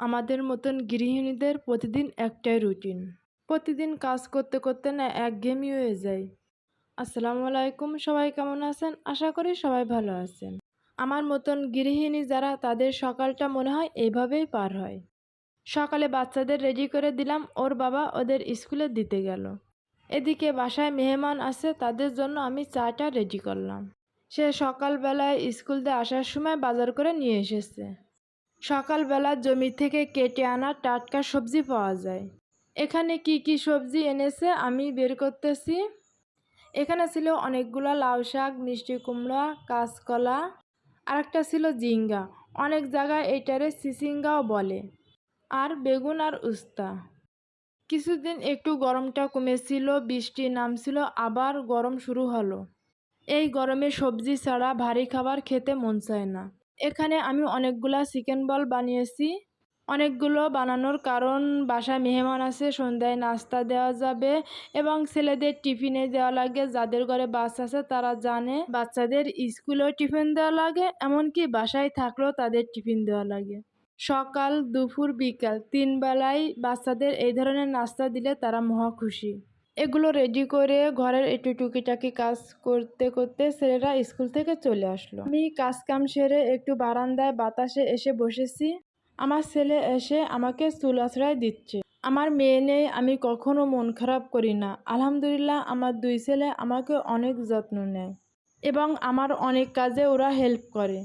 আমাদের মতন গৃহিণীদের প্রতিদিন একটাই রুটিন। প্রতিদিন কাজ করতে করতে না একঘেয়েমি হয়ে যায়। আসসালামু আলাইকুম, সবাই কেমন আছেন? আশা করি সবাই ভালো আছেন। আমার মতন গৃহিণী যারা, তাদের সকালটা মনে হয় এইভাবেই পার হয়। সকালে বাচ্চাদের রেডি করে দিলাম, ওর বাবা ওদের স্কুলে দিতে গেল। এদিকে বাসায় মেহমান আছে, তাদের জন্য আমি চাটা রেডি করলাম। সে সকালবেলায় স্কুল দিয়ে আসার সময় বাজার করে নিয়ে এসেছে। সকালবেলা জমি থেকে কেটে আনা টাটকা সবজি পাওয়া যায়। এখানে কি কি সবজি এনেছে আমি বের করতেছি। এখানে ছিল অনেকগুলো লাউ শাক, মিষ্টি কুমড়া, কাঁচকলা আর একটা ছিল জিঙ্গা অনেক জায়গায় এটারে সিসিঙ্গাও বলে। আর বেগুন আর উস্তা। কিছুদিন একটু গরমটা কমেছিল, বৃষ্টি নামছিল, আবার গরম শুরু হলো। এই গরমে সবজি ছাড়া ভারী খাবার খেতে মন চায় না। এখানে আমি অনেকগুলা চিকেন বল বানিয়েছি। অনেকগুলো বানানোর কারণ, বাসায় মেহমান আছে, সন্ধ্যায় নাস্তা দেওয়া যাবে এবং ছেলেদের টিফিনে দেওয়া লাগে, যাদের ঘরে বাচ্চা আছে তারা জানে। বাচ্চাদের স্কুলেও টিফিন দেওয়া লাগে, এমনকি বাসায় থাকলেও তাদের টিফিন দেওয়া লাগে। সকাল, দুপুর, বিকাল তিন বেলায় বাচ্চাদের এই ধরনের নাস্তা দিলে তারা মহা খুশি। এগুলো রেডি করে ঘরের একটু টুকিটাকি কাজ করতে করতে ছেলেরা স্কুল থেকে চলে আসলো। আমি কাজ কাম সেরে একটু বারান্দায় বাতাসে এসে বসেছি। আমার ছেলে এসে আমাকে চুল আছড়ায় দিচ্ছে। আমার মেয়ে নেই, আমি কখনো মন খারাপ করি না। আলহামদুলিল্লাহ, আমার দুই ছেলে আমাকে অনেক যত্ন নেয় এবং আমার অনেক কাজে ওরা হেল্প করে।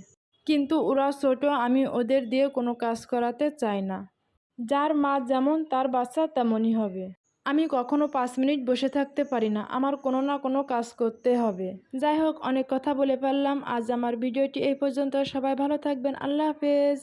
কিন্তু ওরা ছোট, আমি ওদের দিয়ে কোনো কাজ করাতে চাই না। যার মা যেমন, তার বাচ্চা তেমনই হবে। আমি কখনো পাঁচ মিনিট বসে থাকতে পারি না। আমার কোনো না কোনো কাজ করতে হবে। যাই হোক, অনেক কথা বলে ফেললাম। আজ আমার ভিডিওটি এই পর্যন্ত। সবাই ভালো থাকবেন। আল্লাহ হাফেজ।